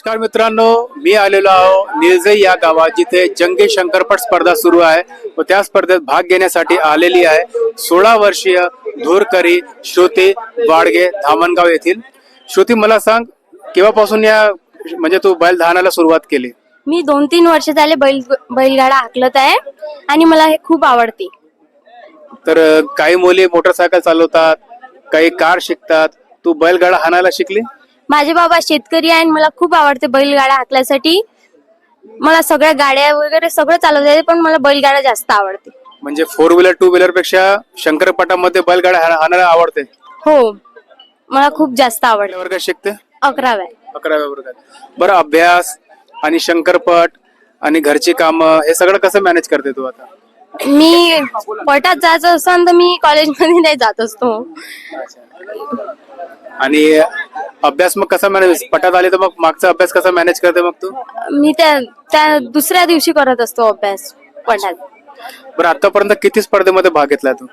नमस्कार मित्रांनो मी आलेलो आहो निळजई या गावात जिथे जंगी शंकरपट स्पर्धा सुरू आहे. व त्या स्पर्धेत भाग घेण्यासाठी आलेली आहे सोळा वर्षीय धूरकरी श्रुती वाडगे धामणगाव येथील. श्रुती मला सांग केव्हापासून या म्हणजे तू बैल धावण्याला सुरुवात केली? मी दोन तीन वर्ष झाले बैल बैलगाडा हाकलत आहे आणि मला हे खूप आवडते. तर अ, काही मुली मोटरसायकल चालवतात काही कार शिकतात. तू बैलगाडा हाणायला शिकली? माझे बाबा शेतकरी आहे आणि मला खूप आवडते बैलगाडा हाकल्यासाठी. मला सगळ्या गाड्या वगैरे सगळं चालवता येते पण मला बैलगाडा जास्त आवडते. म्हणजे फोर व्हीलर टू व्हीलरपेक्षा शंकरपटामध्ये बैलगाडा हाणायला आवडते? हो. मला खूप जास्त आवडते. वर्गात शिकते? अकराव्या. अकराव्या वर्गात. बरं अभ्यास आणि शंकरपट आणि घरची कामं हे सगळं कसं मॅनेज करते तू आता? मी पटात जायचं असेल तर मी कॉलेजमध्ये नाही जात असतो. आणि अभ्यास मग कसा मॅनेज पटात आले तर मग मागचा अभ्यास कसा मॅनेज करते मग तू? मी त्या त्या दुसऱ्या दिवशी करत असतो अभ्यास पटात. बरं आतापर्यंत किती स्पर्धेमध्ये भाग घेतला तू?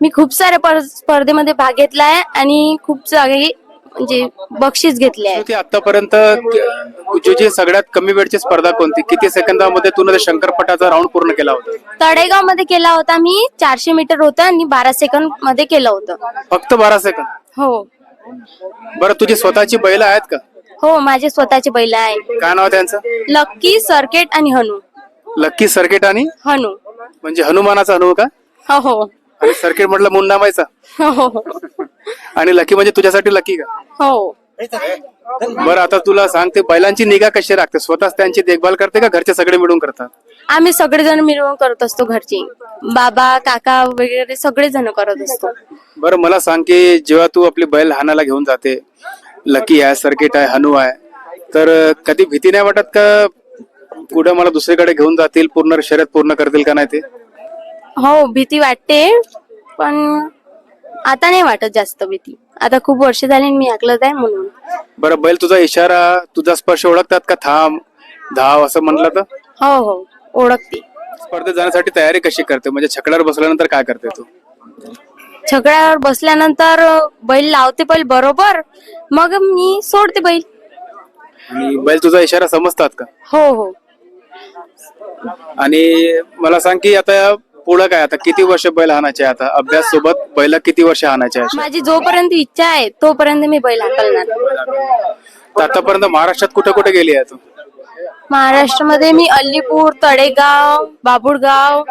मी खूप साऱ्या पर- स्पर्धेमध्ये भाग घेतलाय आणि खूप जागी म्हणजे बक्षीस घेतले आहे. ती आतापर्यंत तुझी सगळ्यात कमी वेळची स्पर्धा कोणती? किती सेकंदामध्ये तू शंकरपटाचा राऊंड पूर्ण केला होता? तळेगावमध्ये केला होता मी चारशे मीटर होतं आणि बारा सेकंदमध्ये केलं होतं. फक्त बारा सेकंद? हो. बरं तुझी स्वतःची बैल आहेत का? हो माझे स्वतःचे बैल आहे काय नाव आहे त्यांचं? लक्की सर्किट आणि हनु. लक्की सर्किट आणि? हनु. म्हणजे हनुमानाचा हनु का? हो हो. आणि सर्किट म्हटलं मुन्नामायचा हो हो. आणि लकी म्हणजे तुझ्यासाठी लकी का? हो. बरं आता तुला सांगते बैलांची निगा कशी राखते? स्वतःच त्यांची देखभाल करते का घरचे सगळे मिळून करतात? आम्ही सगळेजण मिळून करत असतो घरची. बाबा काका वगैरे सगळेजण करत असतो. बरं मला सांग की जेव्हा तू आपली बैल हाणाला घेऊन जाते लकी आहे सर्किट आहे हनु आहे तर कधी भीती नाही वाटत का पुढे मला दुसरीकडे घेऊन जातील पूर्ण शर्यत पूर्ण करतील का नाही ते? हो भीती वाटते पण आता नाही वाटत जास्त भीती. आता खूप वर्ष झाली आणि मी हाकलत आहे म्हणून. बरं बैल तुझा इशारा तुझा स्पर्श ओळखतात का? थांब धाव असं म्हटलं तर? हो हो. ओळखते. स्पर्धेत जाण्यासाठी तयारी कशी करते? म्हणजे छकड्यावर बसल्यानंतर काय करते तू? छकड्यावर बसल्यानंतर बैल लावते बैल बरोबर मग मी सोडते बैल. आणि बैल तुझा इशारा समजतात का? हो हो. आणि मला सांग की आता पुढं काय? आता किती वर्ष बैल हाणायचे आता? अभ्यास सोबत बैल किती वर्ष हाणायचे अशे? माझी जोपर्यंत इच्छा आहे तोपर्यंत मी बैल हाकलणार. तर आतापर्यंत महाराष्ट्रात कुठे कुठे गेली आहे तू? महाराष्ट्रामध्ये मी अल्लीपूर तळेगाव बाबुळगाव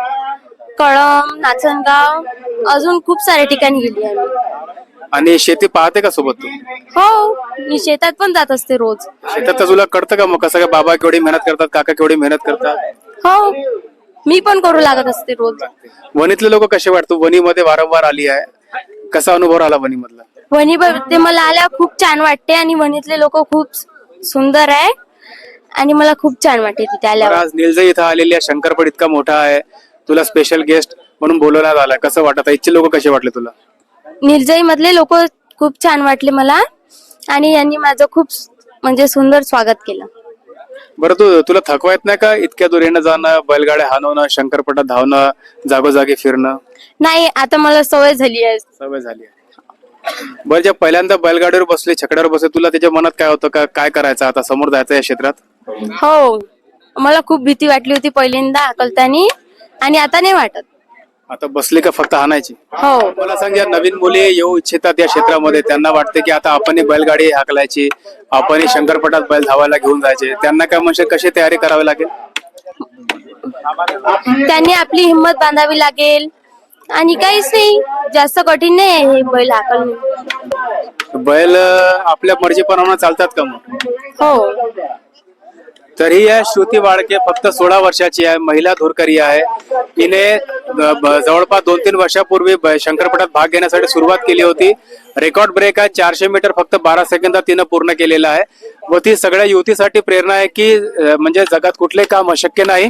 कळम नाचनगाव अजून खूप साऱ्या ठिकाणी गेली आहे मी. आणि शेती पाहते का सोबत तू? हो मी शेतात पण जात असते रोज. शेतात तर तुला कळतं का मग कसं काय बाबा केवढी मेहनत करतात काका केवढी मेहनत करतात? हो मी पण करू लागत असते रोज. वणीतले लोक कसे वाटतो? वणीमध्ये वारंवार आली आहे. कसा अनुभव आला वणी मधला वणी ते मला आल्यावर खूप छान वाटते आणि वणीतले लोक खूप सुंदर आहे. आणि मला खूप छान वाटते तिथे आल्यावर. आज निलजई इथं आलेली आहे. शंकरपट इतका मोठा आहे. तुला स्पेशल गेस्ट म्हणून बोलवण्यात आलाय कसं वाटत आहे इथचे लोक कसे वाटले तुला? निर्जई मधले लोक खूप छान वाटले मला. आणि यांनी माझं खूप म्हणजे सुंदर स्वागत केलं. बरं तू तुला थकवा येत नाही का? इतक्या दूर येणं जाणं बैलगाड्या हाणवणं शंकरपटात धावणं जागोजागी फिरणं? नाही आता मला सवय झाली आहे. सवय झाली आहे. बरं जेव्हा पहिल्यांदा बैलगाडीवर बसले छकड्यावर बसले तुला त्याच्या मनात काय होतं? का काय करायचं? आता समोर जायचं या क्षेत्रात? हो. मला खूप भीती वाटली होती पहिल्यांदा हाकलताना आणि आता नाही वाटत. आता बसली का फक्त हाणायची हो. मला सांग या नवीन मुली येऊ इच्छितात या क्षेत्रामध्ये. त्यांना वाटते की आता आपण बैलगाडी हाकलायची आपण शंकरपटात बैल धावायला घेऊन जायचे. त्यांना काय म्हणजे कशी तयारी करावी लागेल? त्यांनी आपली हिंमत बांधावी लागेल. आणि काहीच नाही जास्त कठीण नाही आहे हे बैल हाकलणे. बैल अं, आपल्या मर्जीप्रमाणे चालतात का मग? हो. तरी या श्रुती वाडके फक्त सोळा वर्षाची आहे महिला धुरकरी आहे. हिने जवळपास दोन तीन वर्षापूर्वी शंकरपटात भाग घेण्यासाठी सुरुवात केली होती. रेकॉर्ड ब्रेक आहे चारशे मीटर फक्त बारा सेकंदात तिनं पूर्ण केलेला आहे. व ती सगळ्या युवतीसाठी प्रेरणा आहे की म्हणजे जगात कुठले काम अशक्य नाही.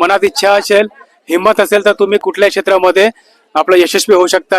मनात इच्छा असेल हिंमत असेल तर तुम्ही कुठल्याही क्षेत्रामध्ये आपलं यशस्वी होऊ शकता